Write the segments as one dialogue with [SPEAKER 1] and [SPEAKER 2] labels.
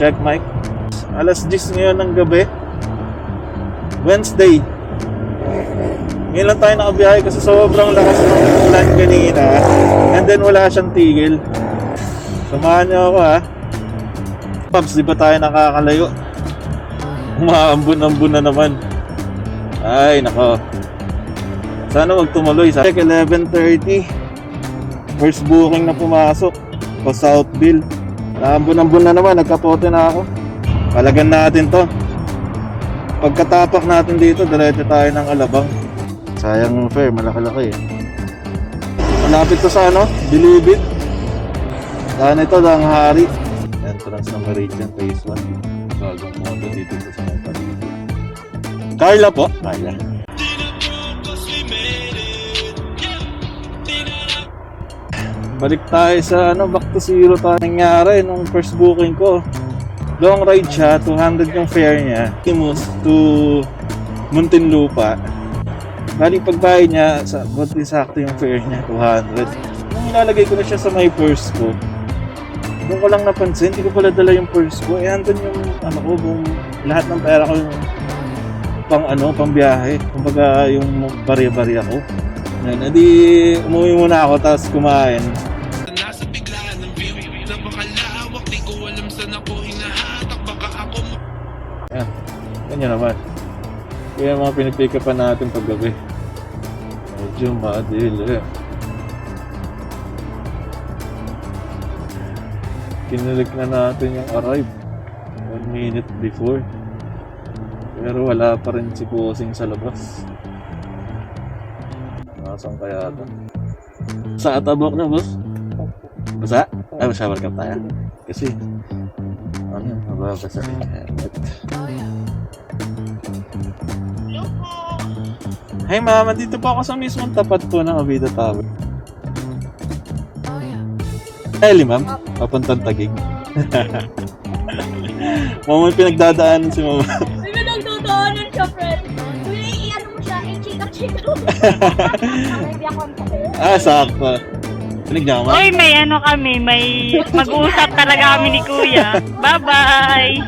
[SPEAKER 1] Check mic. Alas 10 ngayon ng gabi. Wednesday. Ngayon lang tayo nakabiyahe kasi sobrang lakas ng ulan kanina. And then wala siyang tigil. Samahan niyo ako ha. Paps, di ba tayo nakakalayo? Umaambun-ambun na naman. Ay, nako. Sana wag tumuloy. Sa 11.30. First booking na pumasok. Pa Southville. Naambun-ambun na naman. Nagkapote na ako. Palagan natin to. Pagkatapak natin dito, diretso tayo ng Alabang. Sayang fare, malaki-laki eh. Malapit to sa ano, Bilibid. Saan ito, lang hari. Entrance ng Meridian Phase 1. Bagong modo dito sa paligid. Carla po? Carla. Balik tayo sa ano, back to zero tayo nangyari nung first booking ko. Long ride siya, 200 yung fare niya. Imus to Muntinlupa. Bali pagbayad niya, sa buti sakto yung fare niya, 200. Nung ilalagay ko na siya sa my purse ko, doon ko lang napansin, hindi ko pala dala yung purse ko. Eh, andun yung, ano ko, buong, lahat ng pera ko yung pang ano, pang biyahe. Kumbaga, yung barya-barya ko. Yan, edi umuwi muna ako, tapos kumain. Yan, ganyan naman. Kaya mga pinipick upan natin paggabi. Medyo maadil eh. Kinilig na natin yung arrive. One minute before. Pero wala pa rin si Kusing sa labas. Nasaan kaya ito? Sa atabok na, boss? Basa? Ay, shower cup tayo. Kasi, ano, mababasa rin yung helmet. Hey mama, dito po ako sa mismong tapat po ng Avida Tower. Ellie ma'am, papuntang tagig. mama, may pinagdadaanan si mama.
[SPEAKER 2] May pinagdodaanan siya, friend. Uy, i-ano mo siya, i-chika-chika mo. Maybe ako ang
[SPEAKER 1] ah, sakto. Ma'am.
[SPEAKER 3] Oy, may ano kami, may mag-uusap talaga kami ni Kuya. Bye-bye!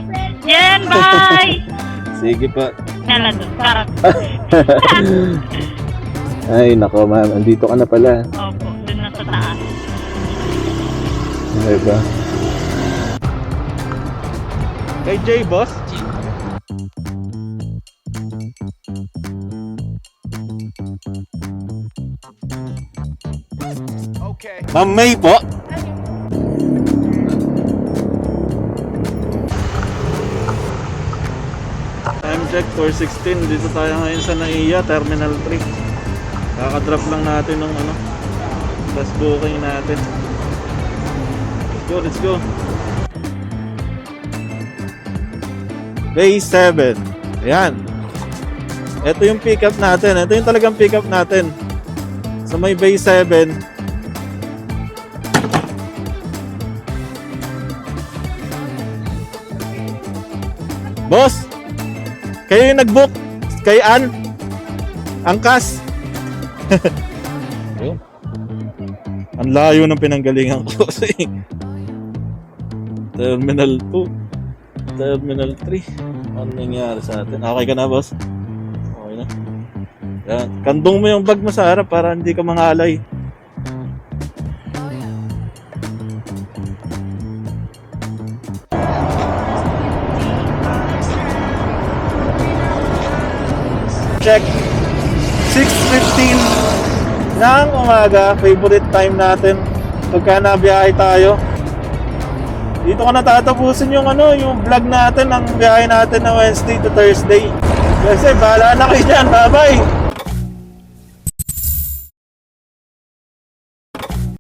[SPEAKER 3] Jen, bye!
[SPEAKER 1] Sige po.
[SPEAKER 3] Nala doon, karap.
[SPEAKER 1] Ay, nako ma'am, andito ka na pala.
[SPEAKER 3] Opo, doon na sa taas.
[SPEAKER 1] Okay ba? Kay J, boss?
[SPEAKER 4] Okay
[SPEAKER 1] Ma'am May po. Time check 416. Dito tayo ngayon sa NAIA Terminal 3. Kakadrop lang natin ng ano. Last booking natin. Let's go, let's go. Bay 7. Ayan. Ito yung pickup natin. Ito yung talagang pickup natin. Sa may Bay 7. Boss, kayo yung nag-book kay Ann? Angkas? Ayun. Ang layo ng pinanggalingan ko kasi Terminal 2 Terminal 3 Ano nangyari sa atin? Okay ka na boss? Okay na Yan. Kandong mo yung bag mo sa harap para hindi ka mangalay check. 6.15 ng umaga favorite time natin. Pagka nabiyahe tayo. Dito ko natatapusin yung ano yung vlog natin ng biyahe natin na Wednesday to Thursday. Kasi bahala na kayo dyan bye bye